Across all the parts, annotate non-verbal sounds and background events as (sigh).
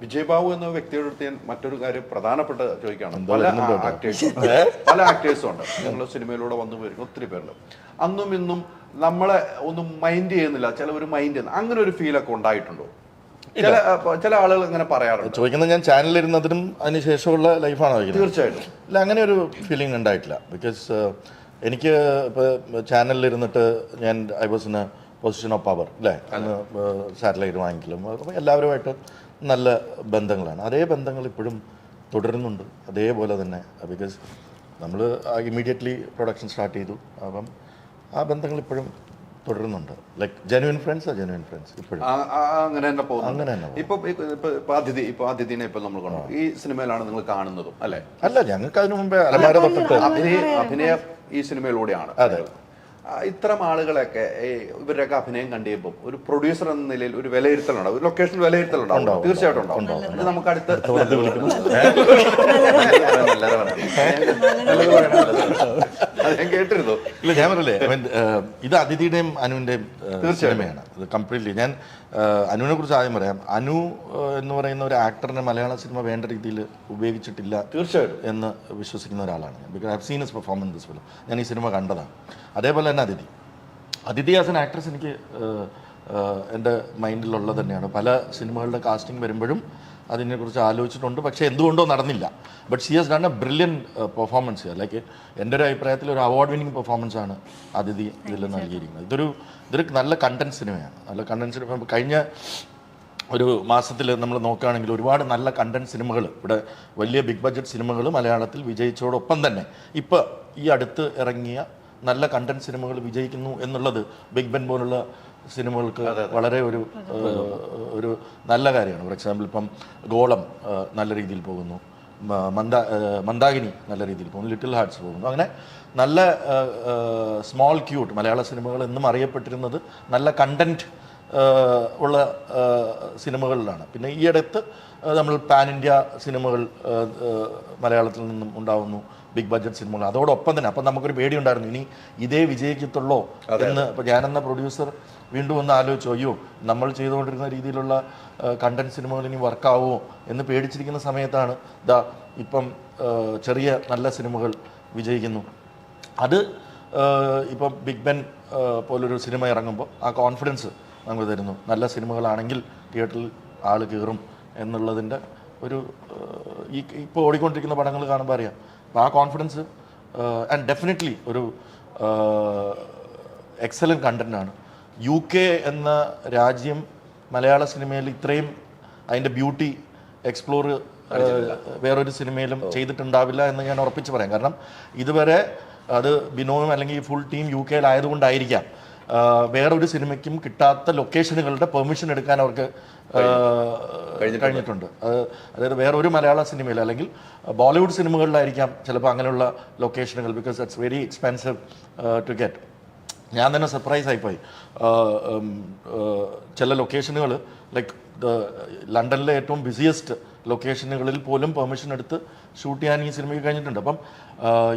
വിജയബാബു എന്ന വ്യക്തിയുടെ അടുത്ത് ഞാൻ മറ്റൊരു കാര്യം പ്രധാനപ്പെട്ട ചോദിക്കുകയാണ് പല ആക്ടേഴ്സും പല ആക്ടേഴ്സും ഉണ്ട്. ഞങ്ങൾ സിനിമയിലൂടെ വന്നു പോയിരിക്കും ഒത്തിരി പേരുണ്ട്. അന്നും ഇന്നും നമ്മളെ ഒന്നും മൈൻഡ് ചെയ്യുന്നില്ല. ചിലവർ മൈൻഡ് ചെയ്യുന്ന. അങ്ങനെ ഒരു ഫീലൊക്കെ ഉണ്ടായിട്ടുണ്ടോ? ചില ചില ആളുകൾ അങ്ങനെ പറയാറുണ്ട്. ചോദിക്കുന്നത് ഞാൻ ചാനലിരുന്നതിനും ഇരുന്നതിനും ശേഷമുള്ള ലൈഫാണോ തീർച്ചയായിട്ടും. ഇല്ല അങ്ങനെ ഒരു ഫീലിംഗ് ഉണ്ടായിട്ടില്ല. ബിക്കോസ് എനിക്ക് ഇപ്പോൾ ചാനലിലിരുന്നിട്ട് ഞാൻ I was in a position of power അല്ലേ അന്ന് സാറ്റലൈറ്റ് വാങ്ങിക്കലും. എല്ലാവരുമായിട്ട് നല്ല ബന്ധങ്ങളാണ്. അതേ ബന്ധങ്ങൾ ഇപ്പോഴും തുടരുന്നുണ്ട്. അതേപോലെ തന്നെ ബിക്കോസ് നമ്മൾ ഇമ്മീഡിയറ്റ്ലി പ്രൊഡക്ഷൻ സ്റ്റാർട്ട് ചെയ്തു. അപ്പം ആ ബന്ധങ്ങൾ ഇപ്പോഴും തുടരുന്നുണ്ട്. ലൈക്ക് ജെനുവിൻ ഫ്രണ്ട്സ് ആ ജെനുവിൻ ഫ്രണ്ട്സ് ഇപ്പോഴും. അങ്ങനെ തന്നെ പോകുന്നു അങ്ങനെ തന്നെ. ഇപ്പൊ ഇപ്പൊ അതിഥി ഇപ്പൊ അതിഥിനെ ഇപ്പൊ നമ്മൾ കണ്ടു. ഈ സിനിമയിലാണ് നിങ്ങൾ കാണുന്നതും അല്ലെ? അല്ല ഞങ്ങൾക്ക് അതിനു മുമ്പേ അലമാര തൊട്ടിട്ട് അഭിനയ അഭിനയം ഈ സിനിമയിലൂടെയാണ്. അതെ. ഇത്തരം ആളുകളെയൊക്കെ ഇവരുടെയൊക്കെ അഭിനയം കണ്ടിയപ്പോൾ ഒരു പ്രൊഡ്യൂസർ എന്ന നിലയിൽ ഒരു വിലയിരുത്തലുണ്ടാവും. ഒരു ലൊക്കേഷൻ വിലയിരുത്തലുണ്ടാവും. തീർച്ചയായിട്ടും ഉണ്ടാവും, ഇത് നമുക്ക് അടുത്ത അത് (laughs) ഞാൻ കേട്ടിരുന്നു. ഇല്ല ഞാൻ പറയല്ലേ അവൻ ഇത് അതിഥിയുടെയും അനുവിന്റെയും സിനിമയാണ്. ഇത് കംപ്ലീറ്റ്ലി ഞാൻ അനുവിനെ കുറിച്ച് ആദ്യം പറയാം. അനു എന്ന് പറയുന്ന ഒരു ആക്ടറിനെ മലയാള സിനിമ വേണ്ട രീതിയിൽ ഉപയോഗിച്ചിട്ടില്ല തീർച്ചയായിട്ടും. എന്ന് വിശ്വസിക്കുന്ന ഒരാളാണ് ഞാൻ. Because I seen his performance this film ഞാൻ ഈ സിനിമ കണ്ടതാണ്. അതേപോലെ തന്നെ അതിഥി. അതിഥി ആസ് എൻ ആക്ട്രസ് എനിക്ക് എന്റെ മൈൻഡിലുള്ളത് തന്നെയാണ്. പല സിനിമകളുടെ കാസ്റ്റിംഗ് വരുമ്പോഴും അതിനെക്കുറിച്ച് ആലോചിച്ചിട്ടുണ്ട്. പക്ഷേ എന്തുകൊണ്ടോ നടന്നില്ല. But she has done a brilliant performance like എന്റെ ഒരു അഭിപ്രായത്തിൽ ഒരു അവാർഡ് വിന്നിങ് പെർഫോമൻസ് ആണ് അതിഥി ഇതിൽ നൽകിയിരിക്കുന്നത്. ഇതൊരു ഇതൊരു നല്ല കണ്ടന്റ് സിനിമയാണ് നല്ല കണ്ടന്റ് സിനിമ കഴിഞ്ഞ ഒരു മാസത്തിൽ നമ്മൾ നോക്കുകയാണെങ്കിൽ ഒരുപാട് നല്ല കണ്ടന്റ് സിനിമകൾ ഇവിടെ വലിയ ബിഗ് ബഡ്ജറ്റ് സിനിമകൾ മലയാളത്തിൽ വിജയിച്ചതോടൊപ്പം തന്നെ ഇപ്പോൾ ഈ അടുത്ത് ഇറങ്ങിയ നല്ല കണ്ടന്റ് സിനിമകൾ വിജയിക്കുന്നു എന്നുള്ളത് ബിഗ് ബെൻ പോലുള്ള സിനിമകൾക്ക് വളരെ ഒരു ഒരു നല്ല കാര്യമാണ്. ഫോർ എക്സാമ്പിൾ ഇപ്പം ഗോളം നല്ല രീതിയിൽ പോകുന്നു. മന്ദ മന്ദാകിനി നല്ല രീതിയിൽ പോകുന്നു. ലിറ്റിൽ ഹാർട്സ് പോകുന്നു. അങ്ങനെ നല്ല സ്മോൾ ക്യൂട്ട് മലയാള സിനിമകൾ എന്നും അറിയപ്പെട്ടിരുന്നത് നല്ല കണ്ടന്റ് ഉള്ള സിനിമകളിലാണ്. പിന്നെ ഈ അടുത്ത് നമ്മൾ പാൻ ഇന്ത്യ സിനിമകൾ മലയാളത്തിൽ നിന്നും ഉണ്ടാവുന്നു ബിഗ് ബഡ്ജറ്റ് സിനിമകൾ. അതോടൊപ്പം തന്നെ അപ്പം നമുക്കൊരു പേടിയുണ്ടായിരുന്നു ഇനി ഇതേ വിജയിക്കത്തുള്ളോ എന്ന്. ഇപ്പം ഞാനെന്ന പ്രൊഡ്യൂസർ വീണ്ടും ഒന്ന് ആലോചിച്ചു അയ്യോ നമ്മൾ ചെയ്തുകൊണ്ടിരുന്ന രീതിയിലുള്ള കണ്ടന്റ് സിനിമകൾ ഇനി വർക്കാവുമോ എന്ന് പേടിച്ചിരിക്കുന്ന സമയത്താണ് ദാ ഇപ്പം ചെറിയ നല്ല സിനിമകൾ വിജയിക്കുന്നു. അത് ഇപ്പം ബിഗ് ബെൻ പോലൊരു സിനിമ ഇറങ്ങുമ്പോൾ ആ കോൺഫിഡൻസ് നമുക്ക് തരുന്നു. നല്ല സിനിമകളാണെങ്കിൽ തിയേറ്ററിൽ ആൾ കയറും എന്നുള്ളതിന്റെ ഒരു ഈ ഇപ്പോൾ ഓടിക്കൊണ്ടിരിക്കുന്ന പടങ്ങൾ കാണുമ്പോൾ അറിയാം. അപ്പോൾ ആ കോൺഫിഡൻസ് ആൻഡ് ഡെഫിനറ്റ്ലി ഒരു എക്സലന്റ് കണ്ടന്റാണ് യു കെ എന്ന രാജ്യം മലയാള സിനിമയിൽ ഇത്രയും അതിന്റെ ബ്യൂട്ടി എക്സ്പ്ലോർ വേറൊരു സിനിമയിലും ചെയ്തിട്ടുണ്ടാവില്ല എന്ന് ഞാൻ ഉറപ്പിച്ച് പറയാം. കാരണം ഇതുവരെ അത് ബിനോയും അല്ലെങ്കിൽ ഫുൾ ടീം യു കെയിലായതുകൊണ്ടായിരിക്കാം വേറൊരു സിനിമയ്ക്കും കിട്ടാത്ത ലൊക്കേഷനുകളുടെ പെർമിഷൻ എടുക്കാൻ അവർക്ക് കഴിഞ്ഞിട്ടുണ്ട്. അത് അതായത് വേറൊരു മലയാള സിനിമയിൽ അല്ലെങ്കിൽ ബോളിവുഡ് സിനിമകളിലായിരിക്കാം ചിലപ്പോൾ അങ്ങനെയുള്ള ലൊക്കേഷനുകൾ because it's very expensive to get ഞാൻ തന്നെ സർപ്രൈസ് ആയിപ്പോയി. ചില ലൊക്കേഷനുകൾ ലൈക്ക് ലണ്ടനിലെ ഏറ്റവും ബിസിയസ്റ്റ് ലൊക്കേഷനുകളിൽ പോലും പെർമിഷൻ എടുത്ത് ഷൂട്ട് ചെയ്യാൻ ഈ സിനിമയ്ക്ക് കഴിഞ്ഞിട്ടുണ്ട്. അപ്പം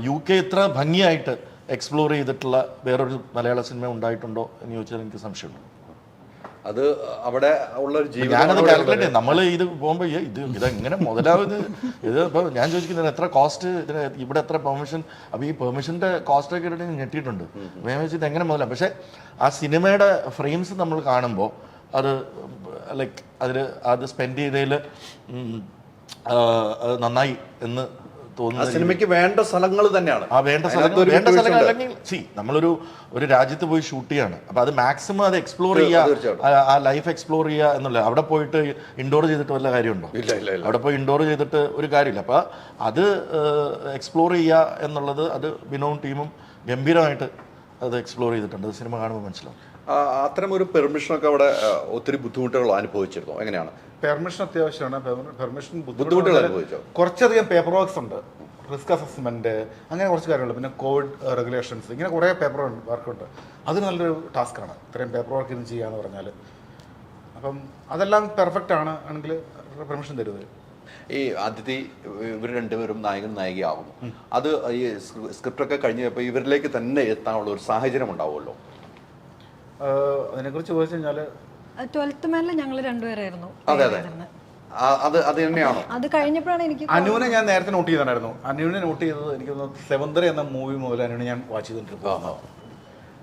യു കെ ഇത്ര ഭംഗിയായിട്ട് എക്സ്പ്ലോർ ചെയ്തിട്ടുള്ള വേറൊരു മലയാള സിനിമ ഉണ്ടായിട്ടുണ്ടോ എന്ന് ചോദിച്ചാൽ എനിക്ക് സംശയമുണ്ട്. അത് അവിടെ ഉള്ള ഒരു ജീവിതം ഞാനത് കാൽക്കുലേറ്റ് ചെയ്യും. നമ്മൾ ഇത് പോകുമ്പോൾ ഇത് ഇതെങ്ങനെ മുതലാവുന്നത്? ഇത് ഇപ്പോൾ ഞാൻ ചോദിക്കുന്നത് എത്ര കോസ്റ്റ് ഇതിന് ഇവിടെ എത്ര പെർമിഷൻ അപ്പോൾ ഈ പെർമിഷന്റെ കോസ്റ്റൊക്കെ ഇട്ടിട്ട് ഞെട്ടിയിട്ടുണ്ട്. ഞാൻ വെച്ചത് എങ്ങനെ മുതലാണ് പക്ഷേ ആ സിനിമയുടെ ഫ്രെയിംസ് നമ്മൾ കാണുമ്പോൾ അത് ലൈക്ക് അതിൽ അത് സ്പെൻഡ് ചെയ്തതിൽ നന്നായി എന്ന് ആ തോന്നുന്നു സിനിമയ്ക്ക് വേണ്ട സ്ഥലങ്ങൾ തന്നെയാണ്. ആ വേണ്ട സ്ഥലങ്ങൾ വേണ്ട സ്ഥലങ്ങൾ അല്ലെങ്കിൽ സി നമ്മളൊരു ഒരു രാജ്യത്ത് പോയി ഷൂട്ട് ചെയ്യാണ്. അപ്പൊ അത് മാക്സിമം അത് എക്സ്പ്ലോർ. ചെയ്യുക ആ ലൈഫ് എക്സ്പ്ലോർ ചെയ്യുക എന്നുള്ളത്. അവിടെ പോയിട്ട് ഇൻഡോർ ചെയ്തിട്ട് വല്ല കാര്യമുണ്ടോ? ഇല്ല ഇല്ല ഇല്ല. അവിടെ പോയി ഇൻഡോർ ചെയ്തിട്ട് ഒരു കാര്യമില്ല. അപ്പൊ അത് എക്സ്പ്ലോർ ചെയ്യുക എന്നുള്ളത് അത് ബിനോവും ടീമും ഗംഭീരമായിട്ട് അത് എക്സ്പ്ലോർ ചെയ്തിട്ടുണ്ട്. സിനിമ കാണുമ്പോൾ മനസ്സിലാവും. അത്തരം ഒരു പെർമിഷനൊക്കെ അവിടെ ഒത്തിരി ബുദ്ധിമുട്ടുകൾ അനുഭവിച്ചിരുന്നു. എങ്ങനെയാണ്? പെർമിഷൻ അത്യാവശ്യമാണ്. പെർമിഷൻ ബുദ്ധിമുട്ടുകൾ അനുഭവിച്ചോ? കുറച്ചധികം പേപ്പർ വർക്ക്സ് ഉണ്ട്. റിസ്ക് അസസ്മെന്റ് അങ്ങനെ കുറച്ച് കാര്യങ്ങൾ പിന്നെ കോവിഡ് റെഗുലേഷൻസ് ഇങ്ങനെ കുറേ പേപ്പർ വർക്കുണ്ട് അത് നല്ലൊരു ടാസ്ക്കാണ് ഇത്രയും പേപ്പർ വർക്ക് ഇന്ന് ചെയ്യാന്ന് പറഞ്ഞാൽ. അപ്പം അതെല്ലാം പെർഫെക്റ്റ് ആണ് ആണെങ്കിൽ പെർമിഷൻ തരുന്നത്. ഈ അതിഥി ഇവർ രണ്ടുപേരും നായകൻ നായികയാകുന്നു. അത് ഈ സ്ക്രിപ്റ്റ് ഒക്കെ കഴിഞ്ഞപ്പോൾ ഇവരിലേക്ക് തന്നെ എത്താനുള്ള ഒരു സാഹചര്യം ഉണ്ടാവുമല്ലോ. അതിനെക്കുറിച്ച് ചോദിച്ചു കഴിഞ്ഞാൽ ട്വൽത്ത് മേലെ ഞങ്ങൾ രണ്ടുപേരായിരുന്നു അതെ, അതെ. അത് അത് തന്നെയാണോ? അത് കഴിഞ്ഞപ്പോഴാണ് എനിക്ക് അനുവിനെ ഞാൻ നേരത്തെ നോട്ട് ചെയ്തിട്ടുണ്ടായിരുന്നു. അനുവിനെ നോട്ട് ചെയ്തത് എനിക്ക് സെവന്തര എന്ന മൂവി മുതൽ അനുവിനെ ഞാൻ വാച്ച് ചെയ്തിട്ടുണ്ട്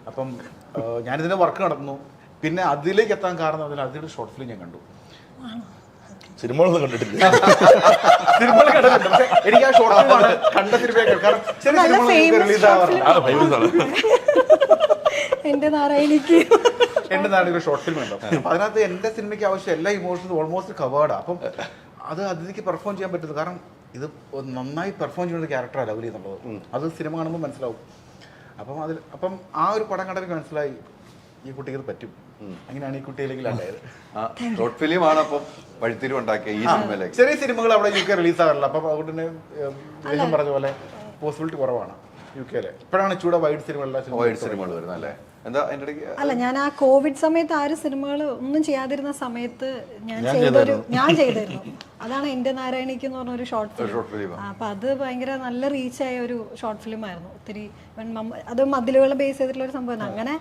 അപ്പം ആ, ഞാനിതിന്റെ വർക്ക് നടന്നു പിന്നെ അതിലേക്ക് എത്താൻ കാരണം അതിൽ അതിന്റെ ഷോർട്ട് ഫിലിം ഞാൻ കണ്ടു. സിനിമകളൊന്നും കണ്ടിട്ടില്ല. സിനിമകൾ കണ്ടിട്ടുണ്ട്. പക്ഷേ എനിക്ക് ആ ഷോർട്ട് ഫിലിമാണ് കണ്ട സിനിമയൊക്കെ കാരണം ചില സിനിമകൾ റിലീസ് ആവാറില്ല. ആ, famous ആണ്. എന്റെ നാരായണിക്ക് എന്റെ നാരായണ ഒരു ഷോർട്ട് ഫിലിം ഉണ്ടോ? അപ്പൊ അതിനകത്ത് എന്റെ സിനിമയ്ക്ക് ആവശ്യം എല്ലാ ഇമോഷൻസും ഓൾമോസ്റ്റ് കവേർഡാണ് അപ്പം അത് അതിലേക്ക് പെർഫോം ചെയ്യാൻ പറ്റുന്നത് കാരണം ഇത് നന്നായി പെർഫോം ചെയ്യുന്ന ഒരു ക്യാരക്ടറാണ് ലവലി എന്നുള്ളത്. അത് സിനിമ കാണുമ്പോൾ മനസ്സിലാവും. അപ്പം അതിൽ അപ്പം ആ ഒരു പടം കണ്ടെങ്കിൽ മനസ്സിലായി ഈ കുട്ടിക്ക് ഇത് പറ്റും. അങ്ങനെയാണ് ഈ കുട്ടിയിലേക്ക് ഷോർട്ട് ഫിലിമാണ് അപ്പം വഴിത്തിരിവുണ്ടാക്കിയ ഈ സിനിമയിലേക്ക് ചെറിയ സിനിമകൾ അവിടെ യു കെ റിലീസ് ആകാറില്ല. അപ്പം അതുകൊണ്ട് തന്നെ പറഞ്ഞ പോലെ പോസിബിലിറ്റി കുറവാണ് യു കെയിലെ ഇപ്പോഴാണ് ചൂടെ വൈഡ് സിനിമ വൈഡ് സിനിമകൾ വരുന്നത് അല്ലേ? എന്താ അതിന്റെ ഇടയ്ക്ക്? അല്ല ഞാൻ ആ കോവിഡ് സമയത്ത് ആരും സിനിമകൾ ഒന്നും ചെയ്യാതിരുന്ന സമയത്ത് ഞാൻ ചെയ്തൊരു ഞാൻ ചെയ്തിരുന്നു അതാണ് എന്റെ നാരായണിക്ക് എന്ന് പറഞ്ഞ ഒരു ഷോർട്ട് ഫിലിം അപ്പൊ അത് ഭയങ്കര നല്ല റീച്ചായ ഒരു ഷോർട്ട് ഫിലിം ആയിരുന്നു. ഒത്തിരി അത് മതിലുകളെ ബേസ് ചെയ്തിട്ടുള്ള ഒരു സംഭവം അങ്ങനെ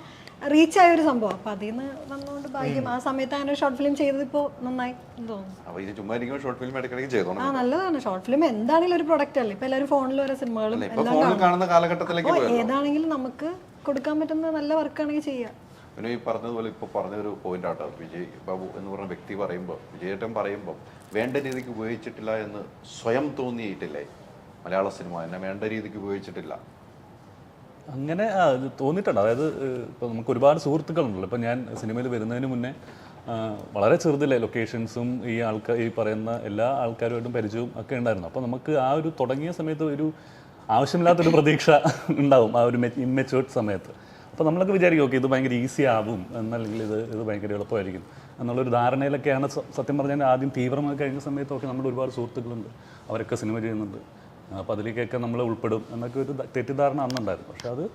റീച്ചായ ഒരു സംഭവം. അപ്പൊ അതിൽ നിന്ന് വന്നുകൊണ്ട് ഭാഗ്യം. ആ സമയത്ത് അങ്ങനെ ഷോർട്ട് ഫിലിം ചെയ്തത് ഇപ്പോ നന്നായി തോന്നുന്നു. ഇത് ചുമ്മാ ഇരിക്കുമ്പോൾ ഷോർട്ട് ഫിലിം ഇടയ്ക്കിടയ്ക്ക് ചെയ്തോ ആ നല്ലതാണ്. ഷോർട്ട് ഫിലിം എന്താണെങ്കിലും ഒരു പ്രൊഡക്റ്റ് അല്ലേ? ഇപ്പൊ എല്ലാവരും ഫോണിൽ ഓരോ സിനിമകളും ഇപ്പൊ ഫോണിൽ കാണുന്ന കാലഘട്ടത്തിലേക്ക് അപ്പോൾ പോയല്ലോ. ഏതാണെങ്കിലും നമുക്ക് കൊടുക്കാൻ പറ്റുന്ന നല്ല വർക്കാണെങ്കിൽ ചെയ്യാം. പിന്നെ ഈ പറഞ്ഞതുപോലെ ഇപ്പോൾ പറഞ്ഞൊരു പോയിന്റ് ആട്ടോ വിജയ് ബാബു എന്ന് പറഞ്ഞ വ്യക്തി പറയുമ്പോൾ വിജയേട്ടൻ പറയുമ്പോൾ വേണ്ട രീതിക്ക് ഉപയോഗിച്ചിട്ടില്ല എന്ന് സ്വയം തോന്നിയിട്ടില്ലേ? മലയാള സിനിമ എന്നെ വേണ്ട രീതിക്ക് ഉപയോഗിച്ചിട്ടില്ല. അങ്ങനെ തോന്നിയിട്ടുണ്ട്. അതായത് ഇപ്പോൾ നമുക്ക് ഒരുപാട് സുഹൃത്തുക്കളുണ്ടല്ലോ. ഇപ്പം ഞാൻ സിനിമയിൽ വരുന്നതിന് മുന്നേ വളരെ ചെറുതില്ലേ ലൊക്കേഷൻസും ഈ ആൾക്കാർ ഈ പറയുന്ന എല്ലാ ആൾക്കാരുമായിട്ടും പരിചയവും ഒക്കെ ഉണ്ടായിരുന്നു. അപ്പോൾ നമുക്ക് ആ ഒരു തുടങ്ങിയ സമയത്ത് ഒരു ആവശ്യമില്ലാത്തൊരു പ്രതീക്ഷ ഉണ്ടാവും ആ ഒരു ഇമ്മെച്ചുവേർഡ് സമയത്ത്. അപ്പോൾ നമ്മളൊക്കെ വിചാരിക്കും ഓക്കെ ഇത് ഭയങ്കര ഈസി ആവും എന്നല്ലെങ്കിൽ ഇത് ഇത് ഭയങ്കര എളുപ്പമായിരിക്കും എന്നുള്ളൊരു ധാരണയിലൊക്കെയാണ് സത്യം പറഞ്ഞാൽ ആദ്യം തീവ്രമായി കഴിഞ്ഞ സമയത്തൊക്കെ നമ്മുടെ ഒരുപാട് സുഹൃത്തുക്കളുണ്ട്. അവരൊക്കെ സിനിമ ചെയ്യുന്നുണ്ട്. അപ്പോൾ അതിലേക്കൊക്കെ നമ്മൾ ഉൾപ്പെടും എന്നൊക്കെ ഒരു തെറ്റിദ്ധാരണ അന്നുണ്ടായിരുന്നു. പക്ഷേ അത്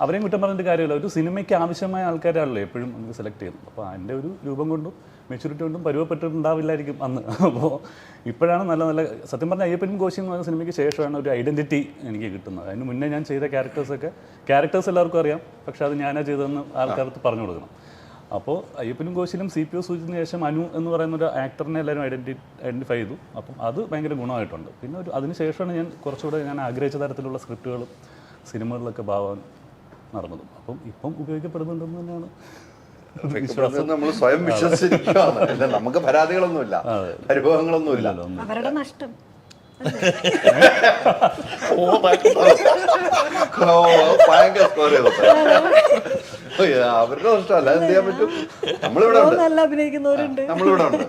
അവരെയും കുറ്റം പറഞ്ഞിട്ട് കാര്യമില്ല. ഒരു സിനിമയ്ക്ക് ആവശ്യമായ ആൾക്കാരാണല്ലോ എപ്പോഴും നമുക്ക് സെലക്ട് ചെയ്യുന്നത്. അപ്പോൾ അതിന്റെ ഒരു രൂപം കൊണ്ടും മെച്യൂരിറ്റി ഒന്നും പരുവപ്പെട്ടിട്ടുണ്ടാവില്ലായിരിക്കും അന്ന്. അപ്പോൾ ഇപ്പോഴാണ് നല്ല നല്ല സത്യം പറഞ്ഞാൽ അയ്യപ്പനും കോശി എന്ന് പറയുന്ന സിനിമയ്ക്ക് ശേഷമാണ് ഒരു ഐഡന്റിറ്റി എനിക്ക് കിട്ടുന്നത്. അതിന് മുന്നേ ഞാൻ ചെയ്ത ക്യാരക്ടേഴ്സൊക്കെ ക്യാരക്ടേഴ്സ് എല്ലാവർക്കും അറിയാം. പക്ഷേ അത് ഞാനാ ചെയ്തതെന്ന് ആൾക്കാർക്ക് പറഞ്ഞു കൊടുക്കണം. അപ്പോൾ അയ്യപ്പനും കോശിലും സി പി ഒ സൂചിച്ചതിന് ശേഷം അനു എന്ന് പറയുന്ന ഒരു ആക്ടറിനെ എല്ലാവരും ഐഡന്റി ഐഡന്റിഫൈ ചെയ്തു. അപ്പം അത് ഭയങ്കര ഗുണമായിട്ടുണ്ട്. പിന്നെ ഒരു അതിന് ശേഷമാണ് ഞാൻ കുറച്ചുകൂടെ ഞാൻ ആഗ്രഹിച്ച തരത്തിലുള്ള സ്ക്രിപ്റ്റുകളും സിനിമകളിലൊക്കെ ഭാവം നടന്നതും. അപ്പം ഇപ്പം ഉപയോഗിക്കപ്പെടുന്നുണ്ടെന്ന് തന്നെയാണ് നമ്മൾ സ്വയം വിശ്വസിച്ചിരിക്കുകയാണ് അല്ല നമുക്ക് പരാതികളൊന്നുമില്ല. അനുഭവങ്ങളൊന്നുമില്ല അവരുടെ നഷ്ടം. ഓ, ഭയങ്കര സ്കോർ ചെയ്തു. അവരുടെ നഷ്ടമല്ല. എന്ത് ചെയ്യാൻ പറ്റും? നമ്മളിവിടെ ഉണ്ട്. നമ്മളിവിടെ ഉണ്ട്.